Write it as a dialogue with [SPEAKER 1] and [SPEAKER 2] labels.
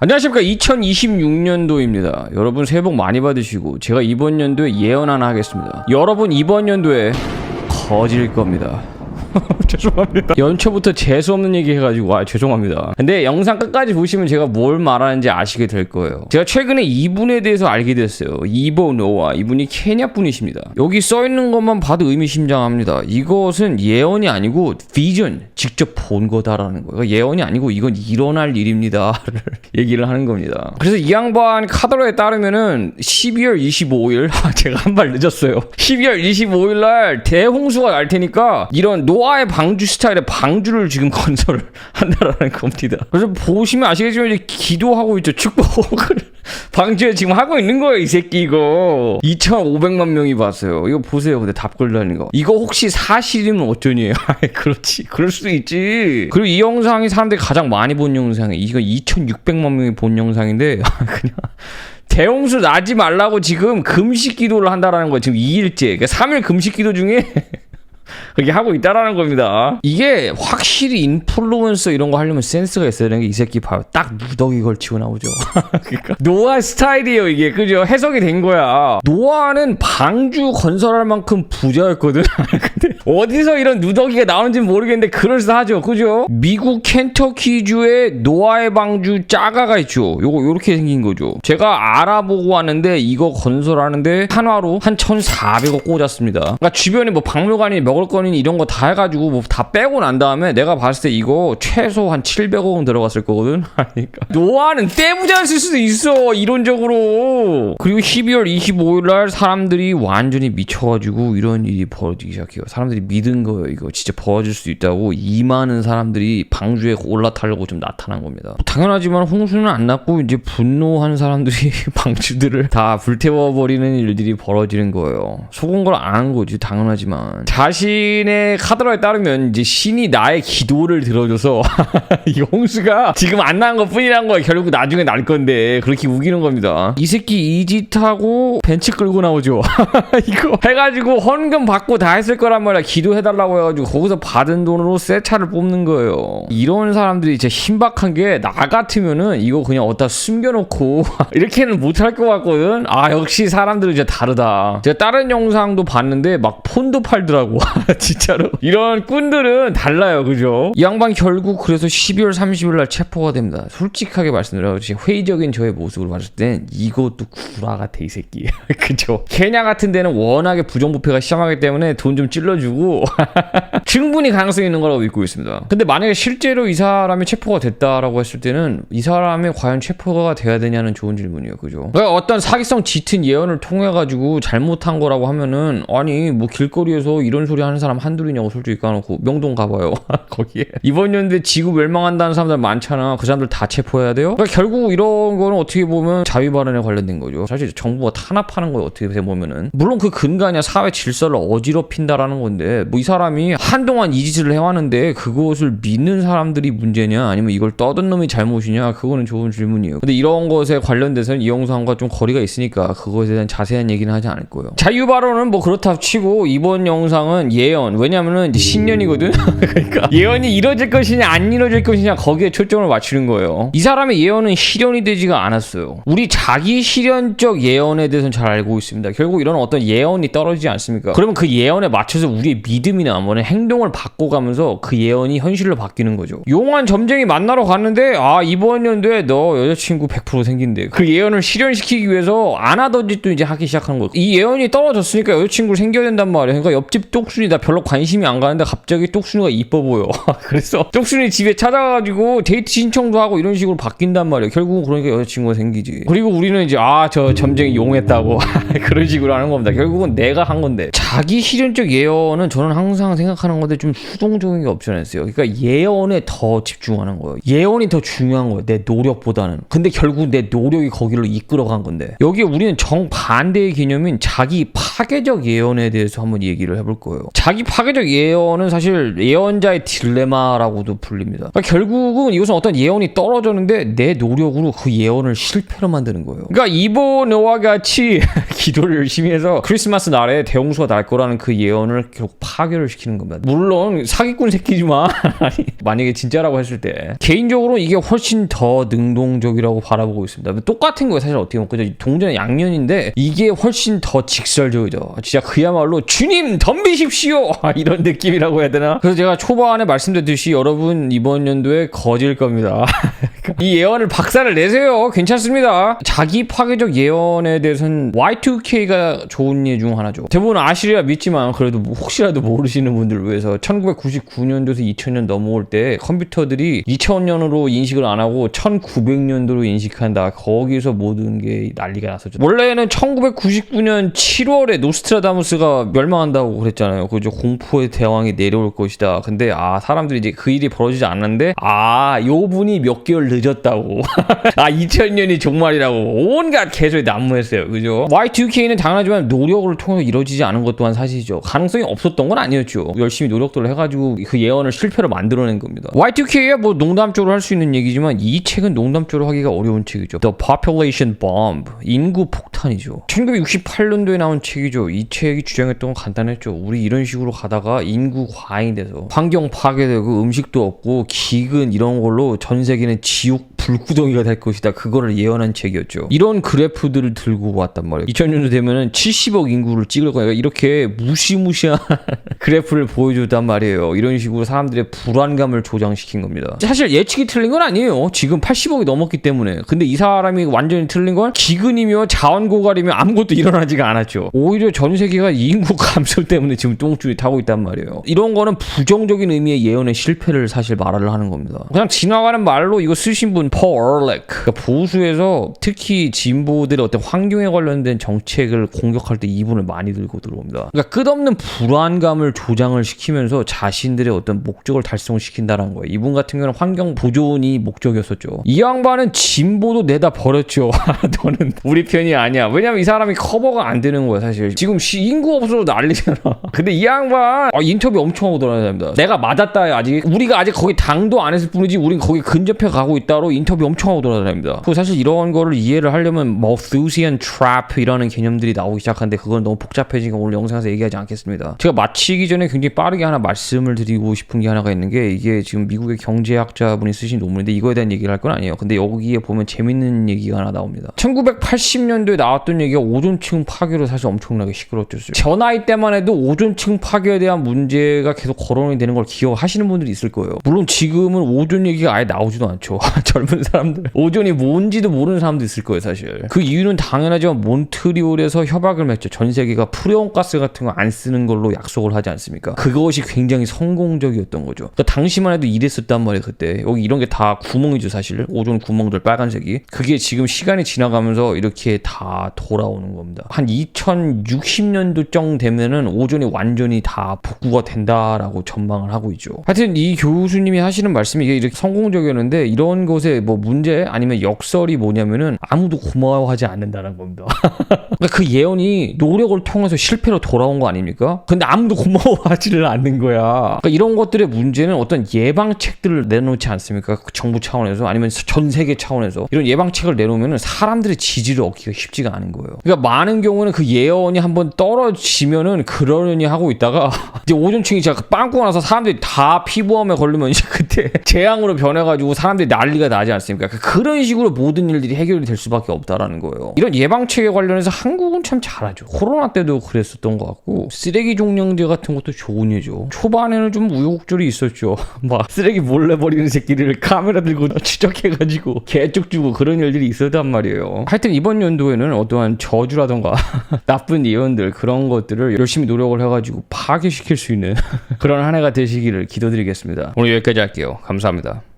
[SPEAKER 1] 안녕하십니까. 2026년도입니다. 여러분 새해 복 많이 받으시고 제가 이번 연도에 예언 하나 하겠습니다. 여러분 이번 연도에 거질 겁니다 죄송합니다. 연초부터 재수없는 얘기 해가지고 아 죄송합니다. 근데 영상 끝까지 보시면 제가 뭘 말하는지 아시게 될 거예요. 제가 최근에 이분에 대해서 알게 됐어요. 이보 노아. 이분이 케냐 분이십니다. 여기 써 있는 것만 봐도 의미심장합니다. 이것은 예언이 아니고 비전 직접 본 거다라는 거예요. 예언이 아니고 이건 일어날 일입니다를 얘기를 하는 겁니다. 그래서 이 양반 카드로에 따르면은 12월 25일 제가 한 발 늦었어요. 12월 25일 날 대홍수가 날 테니까 이런 노 아의 방주 스타일의 방주를 지금 건설을 한다라는 겁니다. 그래서 보시면 아시겠지만 이제 기도하고 있죠. 축복을. 방주에 지금 하고 있는 거예요 이 새끼 이거. 2,500만 명이 봤어요. 이거 보세요. 근데 답글 달린 거. 이거 혹시 사실이면 어쩌니 아이, 그렇지. 그럴 수도 있지. 그리고 이 영상이 사람들이 가장 많이 본 영상이 이거 2,600만 명이 본 영상인데 그냥 대홍수 나지 말라고 지금 금식 기도를 한다라는 거예요. 지금 2일째. 그러니까 3일 금식 기도 중에 그렇게 하고 있다라는 겁니다. 이게 확실히 인플루언서 이런 거 하려면 센스가 있어야 되는 게 이 새끼 봐요. 딱 누더기 걸치고 나오죠. 그러니까 노아 스타일이에요 이게 그죠? 해석이 된 거야. 노아는 방주 건설할 만큼 부자였거든. 근데 어디서 이런 누더기가 나오는지 모르겠는데 그럴싸하죠, 그죠? 미국 켄터키주에 노아의 방주 짜가가 있죠. 요거 요렇게 생긴 거죠. 제가 알아보고 왔는데 이거 건설하는데 한화로 한 1,400억 꽂았습니다. 그러니까 주변에 뭐 박물관이 먹을 거니 이런 거 다 해가지고 뭐 다 빼고 난 다음에 내가 봤을 때 이거 최소 한 700억은 들어갔을 거거든. 그러니까 노아는 떼부자였을 수도 있어 이론적으로. 그리고 12월 25일 날 사람들이 완전히 미쳐가지고 이런 일이 벌어지기 시작해요. 사람들이 믿은 거예요. 이거 진짜 벌어질 수 있다고 이 많은 사람들이 방주에 올라타려고 좀 나타난 겁니다. 당연하지만 홍수는 안 났고 이제 분노한 사람들이 방주들을 다 불태워버리는 일들이 벌어지는 거예요. 속은 걸안한 거지 당연하지만 자신의 카드라에 따르면 이제 신이 나의 기도를 들어줘서 이 홍수가 지금 안 난 것 뿐이란 거야. 결국 나중에 날 건데 그렇게 우기는 겁니다. 이 새끼 이 짓하고 벤치 끌고 나오죠. 이거 해가지고 헌금 받고 다 했을 거란 말이야. 기도해달라고 해가지고 거기서 받은 돈으로 새 차를 뽑는 거예요. 이런 사람들이 진짜 신박한 게 나 같으면은 이거 그냥 어디다 숨겨놓고 이렇게는 못할 것 같거든. 아 역시 사람들은 진짜 다르다. 제가 다른 영상도 봤는데 막 폰도 팔더라고. 진짜로. 이런 꾼들은 달라요. 그죠? 이 양반 결국 그래서 12월 30일 날 체포가 됩니다. 솔직하게 말씀드려요. 회의적인 저의 모습으로 봤을 땐 이것도 구라 같아 이 새끼. 그죠? 케냐 같은 데는 워낙에 부정부패가 심하기 때문에 돈 좀 찔러주고 충분히 가능성이 있는 거라고 믿고 있습니다. 근데 만약에 실제로 이 사람이 체포가 됐다라고 했을 때는 이 사람이 과연 체포가 돼야 되냐는 좋은 질문이에요. 그죠? 그러니까 어떤 사기성 짙은 예언을 통해 가지고 잘못한 거라고 하면은 아니 뭐 길거리에서 이런 소리 하는 사람 한둘이냐고 솔직히 까놓고 명동 가봐요. 거기에 이번 연도에 지구 멸망한다는 사람들 많잖아. 그 사람들 다 체포해야 돼요? 그러니까 결국 이런 거는 어떻게 보면 자유 발언에 관련된 거죠. 사실 정부가 탄압하는 거예요. 어떻게 보면은 물론 그 근간이야 사회 질서를 어지럽힌다라는 건데 뭐 이 사람이 한동안 이 짓을 해왔는데 그것을 믿는 사람들이 문제냐 아니면 이걸 떠든 놈이 잘못이냐 그거는 좋은 질문이에요. 근데 이런 것에 관련돼서는 이 영상과 좀 거리가 있으니까 그것에 대한 자세한 얘기는 하지 않을 거예요. 자유 발언은 뭐 그렇다 치고 이번 영상은 예언 왜냐면은 신년이거든. 그러니까 예언이 이뤄질 것이냐 안 이뤄질 것이냐 거기에 초점을 맞추는 거예요. 이 사람의 예언은 실현이 되지가 않았어요. 우리 자기 실현적 예언에 대해서는 잘 알고 있습니다. 결국 이런 어떤 예언이 떨어지지 않습니까? 그러면 그 예언에 맞춰서 우리 의 믿음이나 뭐는 행동을 바꿔가면서 그 예언이 현실로 바뀌는 거죠. 용한 점쟁이 만나러 갔는데 아 이번 연도에 너 여자친구 100% 생긴대. 그 예언을 실현시키기 위해서 안 하던 짓도 이제 하기 시작하는 거예요. 이 예언이 떨어졌으니까 여자친구를 생겨야 된단 말이야. 그러니까 옆집 똑순이 나 별로 관심이 안 가는데 갑자기 똑순이가 이뻐 보여. 그래서 똑순이 집에 찾아가가지고 데이트 신청도 하고 이런 식으로 바뀐단 말이야. 결국은 그러니까 여자친구가 생기지. 그리고 우리는 이제 아 저 점쟁이 용했다고 그런 식으로 하는 겁니다. 결국은 내가 한 건데 자기 실현적 예언 은 저는 항상 생각하는 건데 좀 수동적인 게 없지 않았어요. 그러니까 예언에 더 집중하는 거예요. 예언이 더 중요한 거예요. 내 노력보다는. 근데 결국 내 노력이 거기로 이끌어간 건데 여기에 우리는 정반대의 개념인 자기 파괴적 예언에 대해서 한번 얘기를 해볼 거예요. 자기 파괴적 예언은 사실 예언자의 딜레마라고도 불립니다. 그러니까 결국은 이것은 어떤 예언이 떨어졌는데 내 노력으로 그 예언을 실패로 만드는 거예요. 그러니까 노아 같이 기도를 열심히 해서 크리스마스 날에 대홍수가 날 거라는 그 예언을 결국 파괴를 시키는 겁니다. 물론 사기꾼 새끼지만 만약에 진짜라고 했을 때 개인적으로 이게 훨씬 더 능동적이라고 바라보고 있습니다. 똑같은 거예요 사실 어떻게 보면? 동전의 양면인데 이게 훨씬 더 직설적이죠. 진짜 그야말로 주님 덤비십시오 아, 이런 느낌이라고 해야 되나? 그래서 제가 초반에 말씀드렸듯이 여러분 이번 연도에 거질 겁니다. 이 예언을 박살을 내세요. 괜찮습니다. 자기 파괴적 예언에 대해서는 Y2K가 좋은 예 중 하나죠. 대부분 아시리라 믿지만 그래도 뭐 혹시라도 모르시는 분들을 위해서 1999년도에서 2000년 넘어올 때 컴퓨터들이 2000년으로 인식을 안 하고 1900년도로 인식한다. 거기서 모든 게 난리가 났었죠. 원래는 1999년 7월에 노스트라다무스가 멸망한다고 그랬잖아요. 그죠? 공포의 대왕이 내려올 것이다. 근데 아 사람들이 이제 그 일이 벌어지지 않는데 아 요 분이 몇 개월 늦 었다고. 아 2000년이 종말이라고 온갖 개소리 난무했어요. 그죠? Y2K는 당연하지만 노력을 통해서 이루어지지 않은 것 또한 사실이죠. 가능성이 없었던 건 아니었죠. 열심히 노력들을 해가지고 그 예언을 실패로 만들어낸 겁니다. Y2K야 뭐 농담조로 할 수 있는 얘기지만 이 책은 농담조로 하기가 어려운 책이죠. The Population Bomb 인구 폭탄 이죠. 1968년도에 나온 책이죠. 이 책이 주장했던 건 간단했죠. 우리 이런 식으로 가다가 인구 과잉이 돼서 환경 파괴되고 음식도 없고 기근 이런 걸로 전 세계는 지옥 불구덩이가 될 것이다. 그거를 예언한 책이었죠. 이런 그래프들을 들고 왔단 말이에요. 2000년도 되면은 70억 인구를 찍을 거니까 이렇게 무시무시한 그래프를 보여줬단 말이에요. 이런 식으로 사람들의 불안감을 조장시킨 겁니다. 사실 예측이 틀린 건 아니에요. 지금 80억이 넘었기 때문에. 근데 이 사람이 완전히 틀린 건 기근이며 자원 고갈이며 아무것도 일어나지가 않았죠. 오히려 전 세계가 인구 감소 때문에 지금 똥줄이 타고 있단 말이에요. 이런 거는 부정적인 의미의 예언의 실패를 사실 말을 하는 겁니다. 그냥 지나가는 말로 이거 쓰신 분퍼 얼렉 그러니까 보수에서 특히 진보들의 어떤 환경에 관련된 정책을 공격할 때 이분을 많이 들고 들어옵니다. 그러니까 끝없는 불안감을 조장을 시키면서 자신들의 어떤 목적을 달성시킨다는 거예요. 이분 같은 경우는 환경 보존이 목적이었었죠. 이 양반은 진보도 내다 버렸죠. 너는 우리 편이 아니야. 왜냐면 이 사람이 커버가 안 되는 거야 사실. 지금 시- 인구 없어도 난리잖아. 근데 이 양반 아, 인터뷰 엄청 하고 돌아다닙니다. 내가 맞았다 아직 우리가 아직 거기 당도 안 했을 뿐이지 우린 거기 근접해 가고 있다로 인터뷰 엄청 하고 돌아다닙니다. 그리고 사실 이런 거를 이해를 하려면 Malthusian Trap 이라는 개념들이 나오기 시작하는데 그건 너무 복잡해지니까 오늘 영상에서 얘기하지 않겠습니다. 제가 마치 기 전에 굉장히 빠르게 하나 말씀을 드리고 싶은 게 하나가 있는 게 이게 지금 미국의 경제학자분이 쓰신 논문인데 이거에 대한 얘기를 할 건 아니에요. 근데 여기에 보면 재밌는 얘기가 하나 나옵니다. 1980년도에 나왔던 얘기가 오존층 파괴로 사실 엄청나게 시끄러웠죠. 저 나이 때만 해도 오존층 파괴에 대한 문제가 계속 거론이 되는 걸 기억하시는 분들이 있을 거예요. 물론 지금은 오존 얘기가 아예 나오지도 않죠. 젊은 사람들. 오존이 뭔지도 모르는 사람도 있을 거예요, 사실. 그 이유는 당연하지만 몬트리올에서 협약을 맺죠. 전 세계가 프레온 가스 같은 거 안 쓰는 걸로 약속을 하지 않습니까? 그것이 굉장히 성공적이었던 거죠. 그러니까 당시만 해도 이랬었단 말이에요, 그때. 여기 이런 게 다 구멍이죠, 사실. 오존 구멍들 빨간색이. 그게 지금 시간이 지나가면서 이렇게 다 돌아오는 겁니다. 한 2060년도쯤 되면은 오존이 완전히 다 복구가 된다라고 전망을 하고 있죠. 하여튼 이 교수님이 하시는 말씀이 이게 이렇게 성공적이었는데 이런 것에 뭐 문제 아니면 역설이 뭐냐면은 아무도 고마워하지 않는다는 겁니다. 그러니까 그 예언이 노력을 통해서 실패로 돌아온 거 아닙니까? 근데 아무도 고마 워하지를 않는 거야. 그러니까 이런 것들의 문제는 어떤 예방책들을 내놓지 않습니까? 그 정부 차원에서 아니면 전 세계 차원에서 이런 예방책을 내놓으면 사람들의 지지를 얻기가 쉽지가 않은 거예요. 그러니까 많은 경우는 그 예언이 한번 떨어지면은 그러려니 하고 있다가 이제 오존층이 진짜 빵꾸가 나서 사람들이 다 피부암에 걸리면 이제 그때 재앙으로 변해가지고 사람들이 난리가 나지 않습니까? 그러니까 그런 식으로 모든 일들이 해결이 될 수밖에 없다라는 거예요. 이런 예방책에 관련해서 한국은 참 잘하죠. 코로나 때도 그랬었던 것 같고 쓰레기 종량제 같은 것도 좋은 예죠. 초반에는 좀 우여곡절이 있었죠. 막 쓰레기 몰래 버리는 새끼들 카메라 들고 추적해가지고 개쪽 주고 그런 일들이 있었단 말이에요. 하여튼 이번 연도에는 어떠한 저주라던가 나쁜 예언들 그런 것들을 열심히 노력을 해가지고 파괴시킬 수 있는 그런 한 해가 되시기를 기도드리겠습니다. 오늘 여기까지 할게요. 감사합니다.